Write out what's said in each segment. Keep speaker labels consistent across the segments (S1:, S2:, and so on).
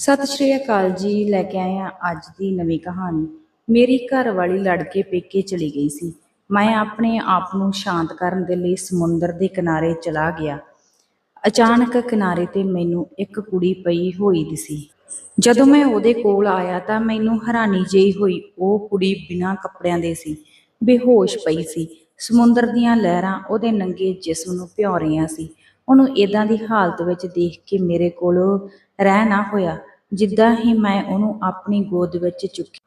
S1: ਸਤਿ ਸ਼੍ਰੀ ਅਕਾਲ ਜੀ, ਲੈ ਕੇ ਆਏ ਹਾਂ ਅੱਜ ਦੀ ਨਵੀਂ ਕਹਾਣੀ। ਮੇਰੀ ਘਰ ਵਾਲੀ ਲੜ ਕੇ ਪੇਕੇ ਚਲੀ ਗਈ ਸੀ। ਮੈਂ ਆਪਣੇ ਆਪ ਨੂੰ ਸ਼ਾਂਤ ਕਰਨ ਦੇ ਲਈ ਸਮੁੰਦਰ ਦੇ ਕਿਨਾਰੇ ਚਲਾ ਗਿਆ। ਅਚਾਨਕ ਕਿਨਾਰੇ ਤੇ ਮੈਨੂੰ ਇੱਕ ਕੁੜੀ ਪਈ ਹੋਈ ਦਿਸੀ। ਜਦੋਂ ਮੈਂ ਉਹਦੇ ਕੋਲ ਆਇਆ ਤਾਂ ਮੈਨੂੰ ਹੈਰਾਨੀ ਜਿਹੀ ਹੋਈ। ਉਹ ਕੁੜੀ ਬਿਨਾਂ ਕੱਪੜਿਆਂ ਦੇ ਸੀ, ਬੇਹੋਸ਼ ਪਈ ਸੀ। ਸਮੁੰਦਰ ਦੀਆਂ ਲਹਿਰਾਂ ਉਹਦੇ ਨੰਗੇ ਜਿਸਮ ਨੂੰ ਭਿਉਂ ਰਹੀਆਂ ਸੀ। ਉਹਨੂੰ ਇਦਾਂ ਦੀ ਹਾਲਤ ਵਿੱਚ ਦੇਖ ਕੇ ਮੇਰੇ ਕੋਲ ਰਹਿ ਨਾ ਹੋਇਆ। ਜਿੱਦਾਂ ਹੀ ਮੈਂ ਉਹਨੂੰ ਆਪਣੀ ਗੋਦ ਵਿੱਚ ਚੁੱਕੀ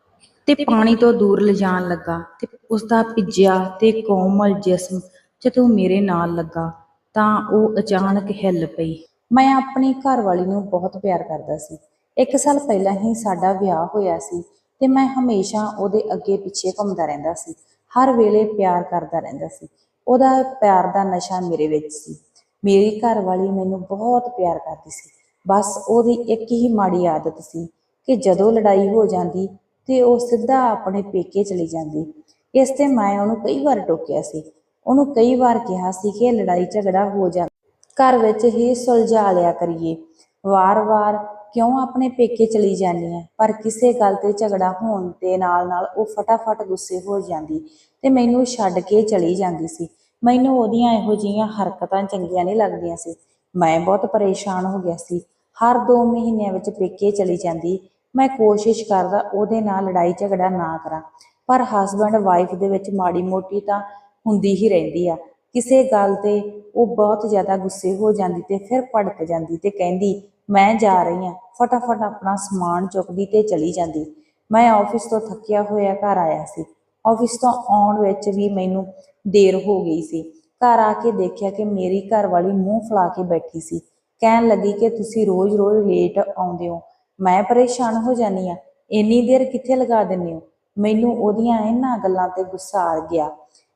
S1: ਤੇ ਪਾਣੀ ਤੋਂ ਦੂਰ ਲਿਜਾਣ ਲੱਗਾ ਤੇ ਉਸ ਦਾ ਭਿੱਜਿਆ ਤੇ ਕੋਮਲ ਜਿਸਮ ਜਦੋਂ ਮੇਰੇ ਨਾਲ ਲੱਗਾ ਤਾਂ ਉਹ ਅਚਾਨਕ ਹਿੱਲ ਪਈ। ਮੈਂ ਆਪਣੀ ਘਰਵਾਲੀ ਨੂੰ ਬਹੁਤ ਪਿਆਰ ਕਰਦਾ ਸੀ। ਇੱਕ ਸਾਲ ਪਹਿਲਾਂ ਹੀ ਸਾਡਾ ਵਿਆਹ ਹੋਇਆ ਸੀ ਤੇ ਮੈਂ ਹਮੇਸ਼ਾ ਉਹਦੇ ਅੱਗੇ ਪਿੱਛੇ ਘੁੰਮਦਾ ਰਹਿੰਦਾ ਸੀ। ਹਰ ਵੇਲੇ ਪਿਆਰ ਕਰਦਾ ਰਹਿੰਦਾ ਸੀ। ਉਹਦਾ ਪਿਆਰ ਦਾ ਨਸ਼ਾ ਮੇਰੇ ਵਿੱਚ ਸੀ। ਮੇਰੀ ਘਰਵਾਲੀ ਮੈਨੂੰ ਬਹੁਤ ਪਿਆਰ ਕਰਦੀ ਸੀ। ਬਸ ਉਹਦੀ ਇੱਕ ਹੀ ਮਾੜੀ ਆਦਤ ਸੀ ਕਿ ਜਦੋਂ ਲੜਾਈ ਹੋ ਜਾਂਦੀ ਤੇ ਉਹ ਸਿੱਧਾ ਆਪਣੇ ਪੇਕੇ ਚਲੀ ਜਾਂਦੀ। ਇਸ ਤੇ ਮੈਂ ਉਹਨੂੰ ਕਈ ਵਾਰ ਟੋਕਿਆ ਸੀ। ਉਹਨੂੰ ਕਈ ਵਾਰ ਕਿਹਾ ਸੀ ਕਿ ਲੜਾਈ ਝਗੜਾ ਹੋ ਜਾਂਦਾ ਘਰ ਵਿੱਚ ਹੀ ਸੁਲਝਾ ਲਿਆ ਕਰੀਏ। ਵਾਰ-ਵਾਰ ਕਿਉਂ ਆਪਣੇ ਪੇਕੇ ਚਲੀ ਜਾਂਦੀ ਹੈ ਪਰ ਕਿਸੇ ਗੱਲ ਤੇ ਝਗੜਾ ਹੋਣ ਦੇ ਨਾਲ-ਨਾਲ ਉਹ ਫਟਾਫਟ ਗੁੱਸੇ ਹੋ ਜਾਂਦੀ ਤੇ ਮੈਨੂੰ ਛੱਡ ਕੇ ਚਲੀ ਜਾਂਦੀ ਸੀ। ਮੈਨੂੰ ਉਹਦੀਆਂ ਇਹੋ ਜਿਹੀਆਂ ਹਰਕਤਾਂ ਚੰਗੀਆਂ ਨਹੀਂ ਲੱਗਦੀਆਂ ਸੀ। ਮੈਂ ਬਹੁਤ ਪਰੇਸ਼ਾਨ ਹੋ ਗਿਆ ਸੀ। ਹਰ 2 ਮਹੀਨਿਆਂ ਵਿੱਚ ਪੇਕੇ ਚਲੀ ਜਾਂਦੀ। ਮੈਂ ਕੋਸ਼ਿਸ਼ ਕਰਦਾ ਉਹਦੇ ਨਾਲ ਲੜਾਈ ਝਗੜਾ ਨਾ ਕਰਾਂ, ਪਰ ਹਸਬੰਡ ਵਾਈਫ ਦੇ ਵਿੱਚ ਮਾੜੀ ਮੋਟੀ ਤਾਂ ਹੁੰਦੀ ਹੀ ਰਹਿੰਦੀ ਆ। ਕਿਸੇ ਗੱਲ ਤੇ ਉਹ ਬਹੁਤ ਜ਼ਿਆਦਾ ਗੁੱਸੇ ਹੋ ਜਾਂਦੀ ਤੇ ਫਿਰ ਭੜਕ ਜਾਂਦੀ ਤੇ ਕਹਿੰਦੀ, ਮੈਂ ਜਾ ਰਹੀ ਹਾਂ। ਫਟਾਫਟ ਆਪਣਾ ਸਮਾਨ ਚੁੱਕਦੀ ਤੇ ਚਲੀ ਜਾਂਦੀ। ਮੈਂ ਆਫਿਸ ਤੋਂ ਥੱਕਿਆ ਹੋਇਆ ਘਰ ਆਇਆ ਸੀ। ਆਫਿਸ ਤੋਂ ਆਉਣ ਵਿੱਚ ਵੀ ਮੈਨੂੰ ਦੇਰ ਹੋ ਗਈ ਸੀ। ਘਰ ਆ ਕੇ ਦੇਖਿਆ ਕਿ ਮੇਰੀ ਘਰ ਵਾਲੀ ਮੂੰਹ ਫਲਾ ਕੇ ਬੈਠੀ ਸੀ। ਕਹਿਣ ਲੱਗੀ ਕਿ ਤੁਸੀਂ ਰੋਜ਼-ਰੋਜ਼ ਲੇਟ ਆਉਂਦੇ ਹੋ। ਮੈਂ ਪਰੇਸ਼ਾਨ ਹੋ ਜਾਨੀ ਆ ਇੰਨੀ ਦੇਰ ਕਿੱਥੇ ਲਗਾ ਦਿੰਦੇ ਹੋ? ਮੈਨੂੰ ਉਹਦੀਆਂ ਇਹਨਾਂ ਗੱਲਾਂ ਤੇ ਗੁੱਸਾ ਆ ਗਿਆ।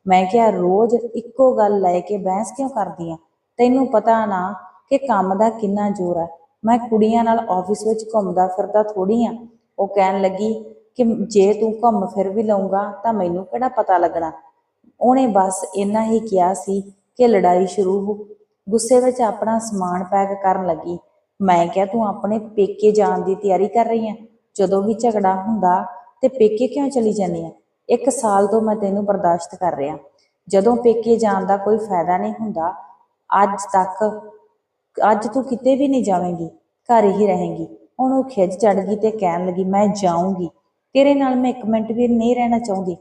S1: ਮੈਂ ਕਿਹਾ, ਰੋਜ਼ ਇੱਕੋ ਗੱਲ ਲੈ ਕੇ ਬਹਿਸ ਕਿਉਂ ਕਰਦੀ ਆ? ਤੈਨੂੰ ਪਤਾ ਨਾ ਕਿ ਕੰਮ ਦਾ ਕਿੰਨਾ ਜ਼ੋਰ ਹੈ ਮੈਂ ਕੁੜੀਆਂ ਨਾਲ ਆਫਿਸ ਵਿੱਚ ਘੁੰਮਦਾ ਫਿਰਦਾ ਥੋੜੀ ਆ। ਉਹ ਕਹਿਣ ਲੱਗੀ ਕਿ ਜੇ ਤੂੰ ਘੁੰਮ ਫਿਰ ਵੀ ਲਊਂਗਾ ਤਾਂ ਮੈਨੂੰ ਕਿਹੜਾ ਪਤਾ ਲੱਗਣਾ? ਉਹਨੇ ਬਸ ਇੰਨਾ ਹੀ ਕਿਹਾ ਸੀ ਕਿ ਲੜਾਈ ਸ਼ੁਰੂ ਹੋ। ਗੁੱਸੇ ਵਿੱਚ ਆਪਣਾ ਸਮਾਨ ਪੈਕ ਕਰਨ ਲੱਗੀ। ਮੈਂ ਕਿਹਾ, ਤੂੰ ਆਪਣੇ ਪੇਕੇ ਜਾਣ ਦੀ ਤਿਆਰੀ ਕਰ ਰਹੀ ਹੈ ਜਦੋਂ ਵੀ ਝਗੜਾ ਹੁੰਦਾ ਤੇ ਪੇਕੇ ਕਿਉਂ ਚਲੀ ਜਾਂਦੀ ਹੈ ਇੱਕ ਸਾਲ ਤੋਂ ਮੈਂ ਤੈਨੂੰ ਬਰਦਾਸ਼ਤ ਕਰ ਰਿਹਾ। ਜਦੋਂ ਪੇਕੇ ਜਾਣ ਦਾ ਕੋਈ ਫਾਇਦਾ ਨਹੀਂ ਹੁੰਦਾ, ਅੱਜ ਤੱਕ, ਅੱਜ ਤੂੰ ਕਿਤੇ ਵੀ ਨਹੀਂ ਜਾਵੇਂਗੀ, ਘਰ ਹੀ ਰਹੇਂਗੀ। ਉਹਨੂੰ ਖਿੱਚ ਚੜ ਗਈ ਤੇ ਕਹਿਣ ਲੱਗੀ, ਮੈਂ ਜਾਊਂਗੀ। ਤੇਰੇ ਨਾਲ ਮੈਂ ਇੱਕ ਮਿੰਟ ਵੀ ਨਹੀਂ ਰਹਿਣਾ ਚਾਹੁੰਦੀ।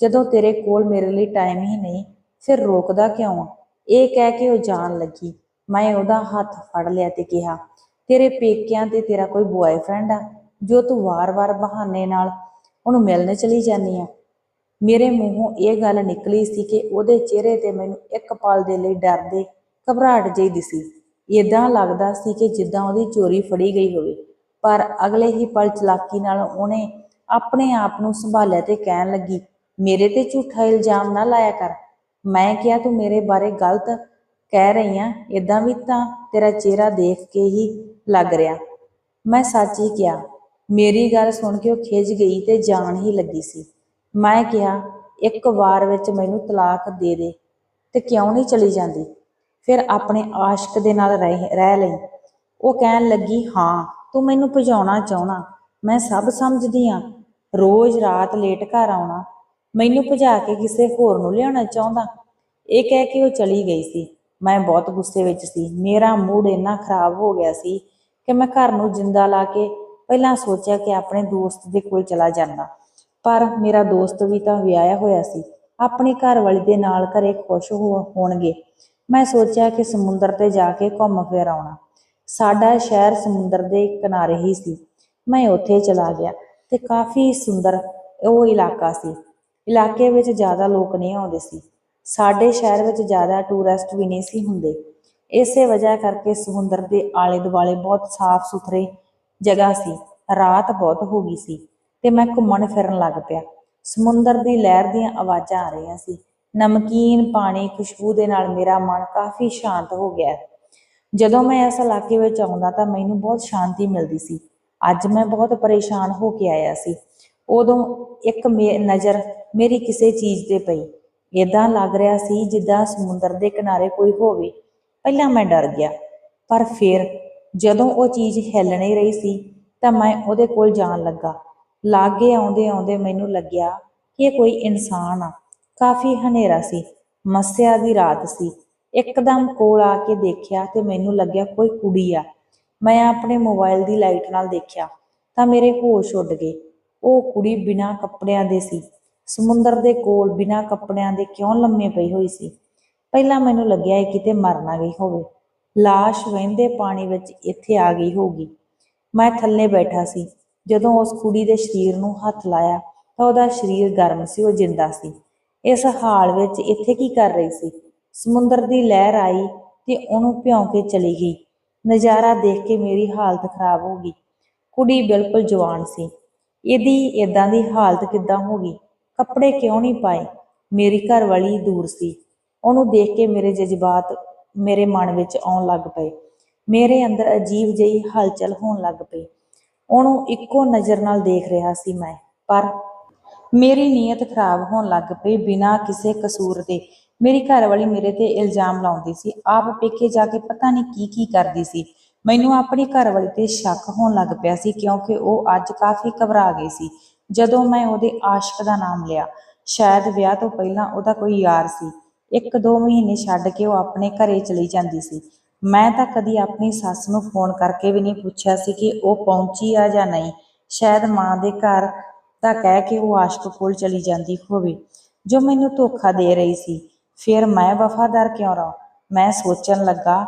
S1: ਜਦੋਂ ਤੇਰੇ ਕੋਲ ਮੇਰੇ ਲਈ ਟਾਈਮ ਹੀ ਨਹੀਂ, ਫਿਰ ਰੋਕਦਾ ਕਿਉਂ ਇਹ ਕਹਿ ਕੇ ਉਹ ਜਾਣ ਲੱਗੀ। ਮੈਂ ਉਹਦਾ ਹੱਥ ਫੜ ਲਿਆ ਤੇ ਕਿਹਾ, ਤੇਰੇ ਪੇਕਿਆਂ ਤੇ ਤੇਰਾ ਕੋਈ ਬੁਆਏਫ੍ਰੈਂਡ ਆ, ਜੋ ਤੂੰ ਵਾਰ-ਵਾਰ ਬਹਾਨੇ ਨਾਲ ਉਹਨੂੰ ਮਿਲਣ ਚਲੀ ਜਾਂਦੀ ਆ? ਮੇਰੇ ਮੂੰਹੋਂ ਇਹ ਗੱਲ ਨਿਕਲੀ ਸੀ ਕਿ ਉਹਦੇ ਚਿਹਰੇ ਤੇ ਮੈਨੂੰ ਇੱਕ ਪਲ ਦੇ ਲਈ ਡਰ ਦੇ ਘਬਰਾਹਟ ਜਿਹੀ ਦਿਸੀ। ਇਦਾਂ ਲੱਗਦਾ ਸੀ ਕਿ ਜਿੱਦਾਂ ਉਹਦੀ ਚੋਰੀ ਫੜੀ ਗਈ ਹੋਵੇ, ਪਰ ਅਗਲੇ ਹੀ ਪਲ ਚਲਾਕੀ ਨਾਲ ਉਹਨੇ ਆਪਣੇ ਆਪ ਨੂੰ ਸੰਭਾਲਿਆ ਤੇ ਕਹਿਣ ਲੱਗੀ ਮੇਰੇ ਤੇ ਝੂਠਾ ਇਲਜ਼ਾਮ ਨਾ ਲਾਇਆ ਕਰ। ਮੈਂ ਕਿਹਾ, ਤੂੰ ਮੇਰੇ ਬਾਰੇ ਗਲਤ ਕਹਿ ਰਹੀ ਆ। ਇਦਾਂ ਵੀ ਤਾਂ ਤੇਰਾ ਚਿਹਰਾ ਦੇਖ ਕੇ ਹੀ ਲੱਗ ਰਿਹਾ। ਮੈਂ ਸੱਚ ਹੀ ਕਿਹਾ। ਮੇਰੀ ਗੱਲ ਸੁਣ ਕੇ ਉਹ ਖਿਜ ਗਈ ਤੇ ਜਾਣ ਹੀ ਲੱਗੀ ਸੀ। ਮੈਂ ਕਿਹਾ, ਇੱਕ ਵਾਰ ਵਿੱਚ ਮੈਨੂੰ ਤਲਾਕ ਦੇ ਦੇ ਤੇ ਕਿਉਂ ਨਹੀਂ ਚਲੀ ਜਾਂਦੀ? ਫਿਰ ਆਪਣੇ ਆਸ਼ਿਕ ਦੇ ਨਾਲ ਰਹਿ ਰਹਿ ਲਈ। ਉਹ ਕਹਿਣ ਲੱਗੀ, ਹਾਂ, ਤੂੰ ਮੈਨੂੰ ਭਜਾਉਣਾ ਚਾਹਣਾ ਮੈਂ ਸਭ ਸਮਝਦੀ ਆ। ਰੋਜ਼ ਰਾਤ ਲੇਟ ਘਰ ਆਉਣਾ। ਮੈਨੂੰ ਭਜਾ ਕੇ ਕਿਸੇ ਹੋਰ ਨੂੰ ਲਿਆਉਣਾ ਚਾਹੁੰਦਾ। ਇਹ ਕਹਿ ਕੇ ਉਹ ਚਲੀ ਗਈ ਸੀ। ਮੈਂ ਬਹੁਤ ਗੁੱਸੇ ਵਿੱਚ ਸੀ। ਮੇਰਾ ਮੂਡ ਇੰਨਾ ਖਰਾਬ ਹੋ ਗਿਆ ਸੀ ਕਿ ਮੈਂ ਘਰ ਨੂੰ ਜਿੰਦਾ ਲਾ ਕੇ ਪਹਿਲਾਂ ਸੋਚਿਆ ਕਿ ਆਪਣੇ ਦੋਸਤ ਦੇ ਕੋਲ ਚਲਾ ਜਾਂਦਾ। ਪਰ ਮੇਰਾ ਦੋਸਤ ਵੀ ਤਾਂ ਵਿਆਹਿਆ ਹੋਇਆ ਸੀ। ਆਪਣੀ ਘਰਵਾਲੀ ਦੇ ਨਾਲ ਘਰੇ ਖੁਸ਼ ਹੋ ਹੋਣਗੇ। ਮੈਂ ਸੋਚਿਆ ਕਿ ਸਮੁੰਦਰ ਤੇ ਜਾ ਕੇ ਘੁੰਮ ਫਿਰ ਆਉਣਾ। ਸਾਡਾ ਸ਼ਹਿਰ ਸਮੁੰਦਰ ਦੇ ਕਿਨਾਰੇ ਹੀ ਸੀ। ਮੈਂ ਉੱਥੇ ਚਲਾ ਗਿਆ ਤੇ ਕਾਫੀ ਸੁੰਦਰ ਉਹ ਇਲਾਕਾ ਸੀ। ਇਲਾਕੇ ਵਿੱਚ ਜ਼ਿਆਦਾ ਲੋਕ ਨਹੀਂ ਆਉਂਦੇ ਸੀ। ਸਾਡੇ ਸ਼ਹਿਰ ਵਿੱਚ ਜ਼ਿਆਦਾ ਟੂਰਿਸਟ ਵੀ ਨਹੀਂ ਸੀ ਹੁੰਦੇ। ਇਸੇ ਵਜ੍ਹਾ ਕਰਕੇ ਸਮੁੰਦਰ ਦੇ ਆਲੇ ਦੁਆਲੇ ਬਹੁਤ ਸਾਫ਼ ਸੁਥਰੇ ਜਗ੍ਹਾ ਸੀ। ਰਾਤ ਬਹੁਤ ਹੋ ਗਈ ਸੀ ਤੇ ਮੈਂ ਘੁੰਮਣ ਫਿਰਨ ਲੱਗ ਪਿਆ। ਸਮੁੰਦਰ ਦੀ ਲਹਿਰ ਦੀਆਂ ਆਵਾਜ਼ਾਂ ਆ ਰਹੀਆਂ ਸੀ। ਨਮਕੀਨ ਪਾਣੀ, ਖੁਸ਼ਬੂ ਦੇ ਨਾਲ ਮੇਰਾ ਮਨ ਕਾਫੀ ਸ਼ਾਂਤ ਹੋ ਗਿਆ। ਜਦੋਂ ਮੈਂ ਇਸ ਇਲਾਕੇ ਵਿੱਚ ਆਉਂਦਾ ਤਾਂ ਮੈਨੂੰ ਬਹੁਤ ਸ਼ਾਂਤੀ ਮਿਲਦੀ ਸੀ। ਅੱਜ ਮੈਂ ਬਹੁਤ ਪਰੇਸ਼ਾਨ ਹੋ ਕੇ ਆਇਆ ਸੀ। ਉਦੋਂ ਇੱਕ ਮੇ- ਨਜ਼ਰ ਮੇਰੀ ਕਿਸੇ ਚੀਜ਼ ਤੇ ਪਈ। ਇਦਾਂ ਲੱਗ ਰਿਹਾ ਸੀ ਜਿੱਦਾਂ ਸਮੁੰਦਰ ਦੇ ਕਿਨਾਰੇ ਕੋਈ ਹੋਵੇ। ਪਹਿਲਾਂ ਮੈਂ ਡਰ ਗਿਆ, ਪਰ ਫਿਰ ਜਦੋਂ ਉਹ ਚੀਜ਼ ਹਿੱਲ ਨਹੀਂ ਰਹੀ ਸੀ, ਤਾਂ ਮੈਂ ਉਹਦੇ ਕੋਲ ਜਾਣ ਲੱਗਾ। ਲਾਗੇ ਆਉਂਦੇ ਆਉਂਦੇ ਮੈਨੂੰ ਲੱਗਿਆ ਕਿ ਇਹ ਕੋਈ ਇਨਸਾਨ ਆ। ਕਾਫੀ ਹਨੇਰਾ ਸੀ, ਮੱਸਿਆ ਦੀ ਰਾਤ ਸੀ। ਇੱਕਦਮ ਕੋਲ ਆ ਕੇ ਦੇਖਿਆ ਤੇ ਮੈਨੂੰ ਲੱਗਿਆ ਕੋਈ ਕੁੜੀ ਆ। ਮੈਂ ਆਪਣੇ ਮੋਬਾਈਲ ਦੀ ਲਾਈਟ ਨਾਲ ਦੇਖਿਆ ਤਾਂ ਮੇਰੇ ਹੋਸ਼ ਉੱਡ ਗਏ। ਉਹ ਕੁੜੀ ਬਿਨਾਂ ਕੱਪੜਿਆਂ ਦੇ ਸੀ। ਸਮੁੰਦਰ ਦੇ ਕੋਲ ਬਿਨਾਂ ਕੱਪੜਿਆਂ ਦੇ ਕਿਉਂ ਲੰਮੇ ਪਈ ਹੋਈ ਸੀ? ਪਹਿਲਾਂ ਮੈਨੂੰ ਲੱਗਿਆ ਇਹ ਕਿਤੇ ਮਰ ਨਾ ਗਈ ਹੋਵੇ। ਲਾਸ਼ ਵਹਿੰਦੇ ਪਾਣੀ ਵਿੱਚ ਇੱਥੇ ਆ ਗਈ ਹੋਊਗੀ। ਮੈਂ ਥੱਲੇ ਬੈਠਾ ਸੀ। ਜਦੋਂ ਉਸ ਕੁੜੀ ਦੇ ਸਰੀਰ ਨੂੰ ਹੱਥ ਲਾਇਆ, ਤਾਂ ਉਹਦਾ ਸਰੀਰ ਗਰਮ ਸੀ, ਉਹ ਜਿੰਦਾ ਸੀ। ਇਸ ਹਾਲ ਵਿੱਚ ਇੱਥੇ ਕੀ ਕਰ ਰਹੀ ਸੀ? ਸਮੁੰਦਰ ਦੀ ਲਹਿਰ ਆਈ ਤੇ ਉਹਨੂੰ ਭਿਉਂ ਕੇ ਚਲੀ ਗਈ। ਨਜ਼ਾਰਾ ਦੇਖ ਕੇ ਮੇਰੀ ਹਾਲਤ ਖਰਾਬ ਹੋ ਗਈ। ਕੁੜੀ ਬਿਲਕੁਲ ਜਵਾਨ ਸੀ। ਇਹਦੀ ਇਦਾਂ ਦੀ ਹਾਲਤ ਕਿੱਦਾਂ ਹੋ ਗਈ? ਕੱਪੜੇ ਕਿਉਂ ਨਹੀਂ ਪਾਏ? ਮੇਰੀ ਘਰ ਵਾਲੀ ਦੂਰ ਸੀ। ਉਹਨੂੰ ਦੇਖ ਕੇ ਮੇਰੇ ਜਜ਼ਬਾਤ ਮੇਰੇ ਮਨ ਵਿੱਚ ਆਉਣ ਲੱਗ ਪਏ। ਮੇਰੇ ਅੰਦਰ ਅਜੀਬ ਜਿਹੀ ਹਲਚਲ ਹੋਣ ਲੱਗ ਪਈ। ਉਹਨੂੰ ਇੱਕੋ ਨਜ਼ਰ ਨਾਲ ਦੇਖ ਰਿਹਾ ਸੀ ਮੈਂ, ਪਰ ਮੇਰੀ ਨੀਅਤ ਖਰਾਬ ਹੋਣ ਲੱਗ ਪਈ ਬਿਨਾਂ ਕਿਸੇ ਕਸੂਰ ਦੇ। ਮੇਰੀ ਘਰਵਾਲੀ ਮੇਰੇ ਤੇ ਇਲਜ਼ਾਮ ਲਾਉਂਦੀ ਸੀ। ਆਪ ਪੇਕੇ ਜਾ ਕੇ ਪਤਾ ਨਹੀਂ ਕੀ ਕੀ ਕਰਦੀ ਸੀ। ਮੈਨੂੰ ਆਪਣੀ ਘਰਵਾਲੀ ਤੇ ਸ਼ੱਕ ਹੋਣ ਲੱਗ ਪਿਆ ਸੀ ਕਿਉਂਕਿ ਉਹ ਅੱਜ ਕਾਫੀ ਘਬਰਾ ਗਈ ਸੀ। ਜਦੋਂ ਮੈਂ ਉਹਦੇ ਆਸ਼ਕ ਦਾ ਨਾਮ ਲਿਆ, ਸ਼ਾਇਦ ਵਿਆਹ ਤੋਂ ਪਹਿਲਾਂ ਉਹਦਾ ਕੋਈ ਯਾਰ ਸੀ। ਇੱਕ ਦੋ ਮਹੀਨੇ ਛੱਡ ਕੇ ਉਹ ਆਪਣੇ ਘਰੇ ਚਲੀ ਜਾਂਦੀ ਸੀ। ਮੈਂ ਤਾਂ ਕਦੀ ਆਪਣੀ ਸੱਸ ਨੂੰ ਫੋਨ ਕਰਕੇ ਵੀ ਨਹੀਂ ਪੁੱਛਿਆ ਸੀ ਕਿ ਉਹ ਪਹੁੰਚੀ ਆ ਜਾਂ ਨਹੀਂ। ਸ਼ਾਇਦ ਮਾਂ ਦੇ ਘਰ ਤਾਂ ਕਹਿ ਕੇ ਉਹ ਆਸ਼ਕ ਕੋਲ ਚਲੀ ਜਾਂਦੀ ਹੋਵੇ, ਜੋ ਮੈਨੂੰ ਧੋਖਾ ਦੇ ਰਹੀ ਸੀ। ਫਿਰ ਮੈਂ ਵਫਾਦਾਰ ਕਿਉਂ ਰਹਾਂ? ਮੈਂ ਸੋਚਣ ਲੱਗਾ,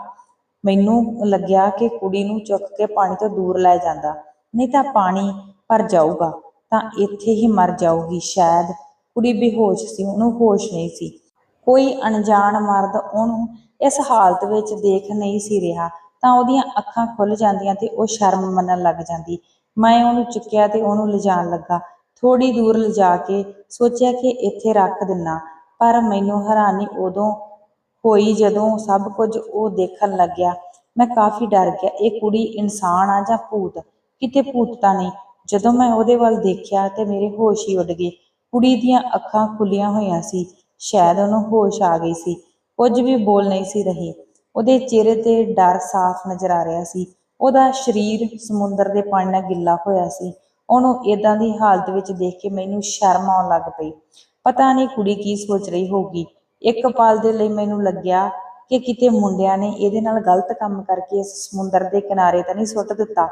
S1: ਮੈਨੂੰ ਲੱਗਿਆ ਕਿ ਕੁੜੀ ਨੂੰ ਚੁੱਕ ਕੇ ਪਾਣੀ ਤੋਂ ਦੂਰ ਲੈ ਜਾਂਦਾ, ਨਹੀਂ ਤਾਂ ਪਾਣੀ ਭਰ ਜਾਊਗਾ। ਤਾਂ ਇੱਥੇ ਹੀ ਮਰ ਜਾਊਗੀ। ਸ਼ਾਇਦ ਕੁੜੀ ਬੇਹੋਸ਼ ਸੀ, ਉਹਨੂੰ ਹੋਸ਼ ਨਹੀਂ ਸੀ। ਕੋਈ ਅਣਜਾਣ ਮਰਦ ਉਹਨੂੰ ਇਸ ਹਾਲਤ ਵਿੱਚ ਦੇਖ ਨਹੀਂ ਸੀ ਰਿਹਾ, ਤਾਂ ਉਹਦੀਆਂ ਅੱਖਾਂ ਖੁੱਲ ਜਾਂਦੀਆਂ ਤੇ ਉਹ ਸ਼ਰਮ ਮੰਨਣ ਲੱਗ ਜਾਂਦੀ। ਮੈਂ ਉਹਨੂੰ ਚੁੱਕਿਆ ਤੇ ਉਹਨੂੰ ਲਿਜਾਣ ਲੱਗਾ। ਥੋੜੀ ਦੂਰ ਲਿਜਾ ਕੇ ਸੋਚਿਆ ਕਿ ਇੱਥੇ ਰੱਖ ਦਿੰਨਾ, ਪਰ ਮੈਨੂੰ ਹੈਰਾਨੀ ਉਦੋਂ ਹੋਈ ਜਦੋਂ ਸਭ ਕੁਝ ਉਹ ਦੇਖਣ ਲੱਗਿਆ। ਮੈਂ ਕਾਫੀ ਡਰ ਗਿਆ, ਇਹ ਕੁੜੀ ਇਨਸਾਨ ਆ ਜਾਂ ਭੂਤ? ਕਿਤੇ ਭੂਤ ਤਾਂ ਨਹੀਂ। ਜਦੋਂ ਮੈਂ ਉਹਦੇ ਵੱਲ ਦੇਖਿਆ ਤੇ ਮੇਰੇ ਹੋਸ਼ ਹੀ ਉੱਡ ਗਏ। ਕੁੜੀ ਦੀਆਂ ਅੱਖਾਂ ਖੁੱਲੀਆਂ ਹੋਈਆਂ ਸੀ। ਸ਼ਾਇਦ ਉਹਨੂੰ ਹੋਸ਼ ਆ ਗਈ ਸੀ। ਕੁਝ ਵੀ ਬੋਲ ਨਹੀਂ ਸੀ ਰਹੀ। ਉਹਦੇ ਚਿਹਰੇ ਤੇ ਡਰ ਸਾਫ਼ ਨਜ਼ਰ ਆ ਰਿਹਾ ਸੀ। ਉਹਦਾ ਸਰੀਰ ਸਮੁੰਦਰ ਦੇ ਪਾਣੀ ਨਾਲ ਗਿੱਲਾ ਹੋਇਆ ਸੀ। ਉਹਨੂੰ ਇਦਾਂ ਦੀ ਹਾਲਤ ਵਿੱਚ ਦੇਖ ਕੇ ਮੈਨੂੰ ਸ਼ਰਮ ਆਉਣ ਲੱਗ ਪਈ। ਪਤਾ ਨਹੀਂ ਕੁੜੀ ਕੀ ਸੋਚ ਰਹੀ ਹੋਊਗੀ। ਇੱਕ ਪਲ ਦੇ ਲਈ ਮੈਨੂੰ ਲੱਗਿਆ ਕਿ ਕਿਤੇ ਮੁੰਡਿਆਂ ਨੇ ਇਹਦੇ ਨਾਲ ਗਲਤ ਕੰਮ ਕਰਕੇ ਇਸ ਸਮੁੰਦਰ ਦੇ ਕਿਨਾਰੇ ਤਾਂ ਨਹੀਂ ਸੁੱਟ ਦਿੱਤਾ?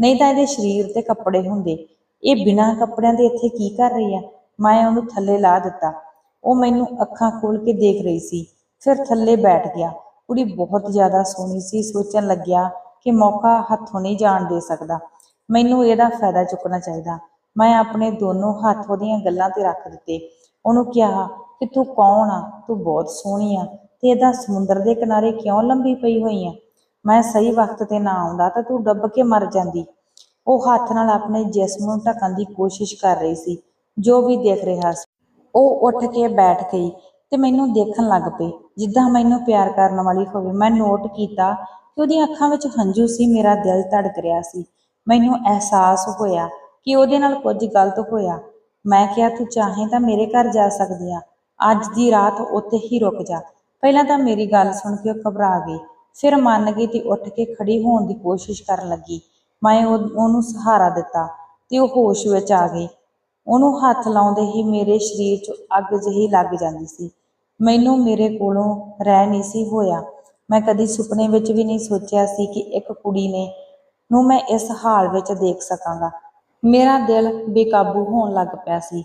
S1: ਨਹੀਂ ਤਾਂ ਇਹਦੇ ਸਰੀਰ ਤੇ ਕੱਪੜੇ ਹੁੰਦੇ। ਇਹ ਬਿਨਾਂ ਕੱਪੜਿਆਂ ਦੇ ਇੱਥੇ ਕੀ ਕਰ ਰਹੀ ਆ? ਮੈਂ ਉਹਨੂੰ ਥੱਲੇ ਲਾ ਦਿੱਤਾ। ਉਹ ਮੈਨੂੰ ਅੱਖਾਂ ਖੋਲ ਕੇ ਦੇਖ ਰਹੀ ਸੀ। ਫਿਰ ਥੱਲੇ ਬੈਠ ਗਿਆ। ਕੁੜੀ ਬਹੁਤ ਜ਼ਿਆਦਾ ਸੋਹਣੀ ਸੀ। ਸੋਚਣ ਲੱਗਿਆ ਕਿ ਮੌਕਾ ਹੱਥੋਂ ਨਹੀਂ ਜਾਣ ਦੇ ਸਕਦਾ। ਮੈਨੂੰ ਇਹਦਾ ਫਾਇਦਾ ਚੁੱਕਣਾ ਚਾਹੀਦਾ। ਮੈਂ ਆਪਣੇ ਦੋਨੋਂ ਹੱਥ ਉਹਦੀਆਂ ਗੱਲਾਂ ਤੇ ਰੱਖ ਦਿੱਤੇ। ਉਹਨੂੰ ਕਿਹਾ ਕਿ ਤੂੰ ਕੌਣ ਆ? ਤੂੰ ਬਹੁਤ ਸੋਹਣੀ ਆ। ਤੇ ਇਹਦਾ ਸਮੁੰਦਰ ਦੇ ਕਿਨਾਰੇ ਕਿਉਂ ਲੰਬੀ ਪਈ ਹੋਈ ਆ? ਮੈਂ ਸਹੀ ਵਕਤ ਤੇ ਨਾ ਆਉਂਦਾ ਤਾਂ ਤੂੰ ਡੱਬ ਕੇ ਮਰ ਜਾਂਦੀ। ਉਹ ਹੱਥ ਨਾਲ ਆਪਣੇ ਜਿਸਮ ਨੂੰ ਢਕਣ ਦੀ ਕੋਸ਼ਿਸ਼ ਕਰ ਰਹੀ ਸੀ, ਜੋ ਵੀ ਦੇਖ ਰਿਹਾ ਸੀ। ਉਹ ਉੱਠ ਕੇ ਬੈਠ ਗਈ ਤੇ ਮੈਨੂੰ ਦੇਖਣ ਲੱਗ ਪਈ, ਜਿੱਦਾਂ ਮੈਨੂੰ ਪਿਆਰ ਕਰਨ ਵਾਲੀ ਹੋਵੇ। ਮੈਂ ਨੋਟ ਕੀਤਾ ਕਿ ਉਹਦੀਆਂ ਅੱਖਾਂ ਵਿੱਚ ਹੰਝੂ ਸੀ, ਮੇਰਾ ਦਿਲ ਧੜਕ ਰਿਹਾ ਸੀ। ਮੈਨੂੰ ਅਹਿਸਾਸ ਹੋਇਆ ਕਿ ਉਹਦੇ ਨਾਲ ਕੁਝ ਗਲਤ ਹੋਇਆ। ਮੈਂ ਕਿਹਾ, ਤੂੰ ਚਾਹੇ ਤਾਂ ਮੇਰੇ ਘਰ ਜਾ ਸਕਦੀ ਆ। ਅੱਜ ਦੀ ਰਾਤ ਉੱਥੇ ਹੀ ਰੁਕ ਜਾ। ਪਹਿਲਾਂ ਤਾਂ ਮੇਰੀ ਗੱਲ ਸੁਣ ਕੇ ਉਹ ਘਬਰਾ ਗਈ। ਫਿਰ ਮੰਨ ਗਈ ਤੇ ਉੱਠ ਕੇ ਖੜੀ ਹੋਣ ਦੀ ਕੋਸ਼ਿਸ਼ ਕਰਨ ਲੱਗੀ। ਮੈਂ ਉਹਨੂੰ ਸਹਾਰਾ ਦਿੱਤਾ ਤੇ ਉਹ ਹੋਸ਼ ਵਿੱਚ ਆ ਗਈ। ਉਹਨੂੰ ਹੱਥ ਲਾਉਂਦੇ ਹੀ ਮੇਰੇ ਸਰੀਰ 'ਚ ਅੱਗ ਜਿਹੀ ਲੱਗ ਜਾਂਦੀ ਸੀ। ਮੈਨੂੰ ਮੇਰੇ ਕੋਲੋਂ ਰਹਿ ਨਹੀਂ ਸੀ ਹੋਇਆ। ਮੈਂ ਕਦੀ ਸੁਪਨੇ ਵਿੱਚ ਵੀ ਨਹੀਂ ਸੋਚਿਆ ਸੀ ਕਿ ਇੱਕ ਕੁੜੀ ਨੇ, ਨੂੰ ਮੈਂ ਇਸ ਹਾਲ ਵਿੱਚ ਦੇਖ ਸਕਾਂਗਾ। ਮੇਰਾ ਦਿਲ ਬੇਕਾਬੂ ਹੋਣ ਲੱਗ ਪਿਆ ਸੀ।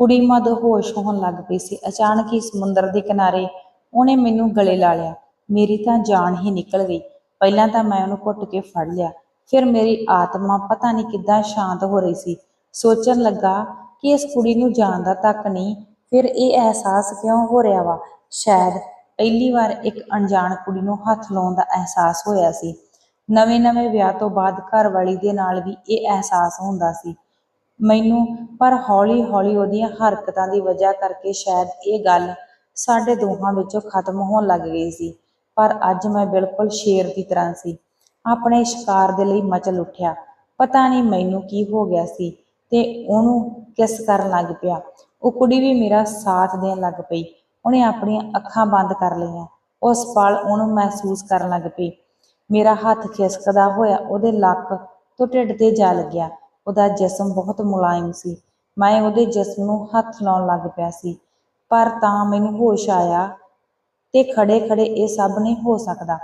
S1: ਕੁੜੀ ਮਦਹੋਸ਼ ਹੋਣ ਲੱਗ ਪਈ ਸੀ। ਅਚਾਨਕ ਹੀ ਸਮੁੰਦਰ ਦੇ ਕਿਨਾਰੇ ਉਹਨੇ ਮੈਨੂੰ ਗਲੇ ਲਾ ਲਿਆ। ਮੇਰੀ ਤਾਂ ਜਾਨ ਹੀ ਨਿਕਲ ਗਈ। ਪਹਿਲਾਂ ਤਾਂ ਮੈਂ ਉਹਨੂੰ ਘੁੱਟ ਕੇ ਫੜ ਲਿਆ। ਫਿਰ ਮੇਰੀ ਆਤਮਾ ਪਤਾ ਨਹੀਂ ਕਿੱਦਾਂ ਸ਼ਾਂਤ ਹੋ ਰਹੀ ਸੀ। ਸੋਚਣ ਲੱਗਾ ਕਿ ਇਸ ਕੁੜੀ ਨੂੰ ਜਾਣਦਾ ਤੱਕ ਨਹੀਂ, ਫਿਰ ਇਹ ਅਹਿਸਾਸ ਕਿਉਂ ਹੋ ਰਿਹਾ ਵਾ? ਸ਼ਾਇਦ ਪਹਿਲੀ ਵਾਰ ਇੱਕ ਅਣਜਾਣ ਕੁੜੀ ਨੂੰ ਹੱਥ ਲਾਉਣ ਦਾ ਅਹਿਸਾਸ ਹੋਇਆ ਸੀ। ਨਵੇਂ-ਨਵੇਂ ਵਿਆਹ ਤੋਂ ਬਾਅਦ ਘਰ ਵਾਲੀ ਦੇ ਨਾਲ ਵੀ ਇਹ ਅਹਿਸਾਸ ਹੁੰਦਾ ਸੀ। ਮੈਨੂੰ, ਪਰ ਹੌਲੀ-ਹੌਲੀ ਉਹਦੀਆਂ ਹਰਕਤਾਂ ਦੀ ਵਜ੍ਹਾ ਕਰਕੇ ਸ਼ਾਇਦ ਇਹ ਗੱਲ ਸਾਡੇ ਦੋਹਾਂ ਵਿੱਚੋਂ ਖਤਮ ਹੋਣ ਲੱਗ ਗਈ ਸੀ, ਪਰ ਅੱਜ ਮੈਂ ਬਿਲਕੁਲ ਸ਼ੇਰ ਦੀ ਤਰ੍ਹਾਂ ਸੀ। ਆਪਣੇ ਸ਼ਿਕਾਰ ਦੇ ਲਈ ਮਚਲ ਉੱਠਿਆ। ਪਤਾ ਨਹੀਂ ਮੈਨੂੰ ਕੀ ਹੋ ਗਿਆ ਸੀ ਤੇ ਉਹਨੂੰ ਕਿਸ ਕਰਨ ਲੱਗ ਪਿਆ। ਉਹ ਕੁੜੀ ਵੀ ਮੇਰਾ ਸਾਥ ਦੇਣ ਲੱਗ ਪਈ। ਉਹਨੇ ਆਪਣੀਆਂ ਅੱਖਾਂ ਬੰਦ ਕਰ ਲਈਆਂ। ਉਸ ਪਲ ਉਹਨੂੰ ਮਹਿਸੂਸ ਕਰਨ ਲੱਗ ਪਈ। ਮੇਰਾ ਹੱਥ ਖਿਸਕਦਾ ਹੋਇਆ ਉਹਦੇ ਲੱਕ ਤੋਂ ਢਿੱਡ ਤੇ ਜਾ ਲੱਗਿਆ। ਉਹਦਾ ਜਿਸਮ ਬਹੁਤ ਮੁਲਾਇਮ ਸੀ। ਮੈਂ ਉਹਦੇ ਜਿਸਮ ਨੂੰ ਹੱਥ ਲਾਉਣ ਲੱਗ ਪਿਆ ਸੀ। ਪਰ ਤਾਂ ਮੈਨੂੰ ਹੋਸ਼ ਆਇਆ ਤੇ ਖੜੇ ਖੜੇ ਇਹ ਸਭ ਨਹੀਂ ਹੋ ਸਕਦਾ।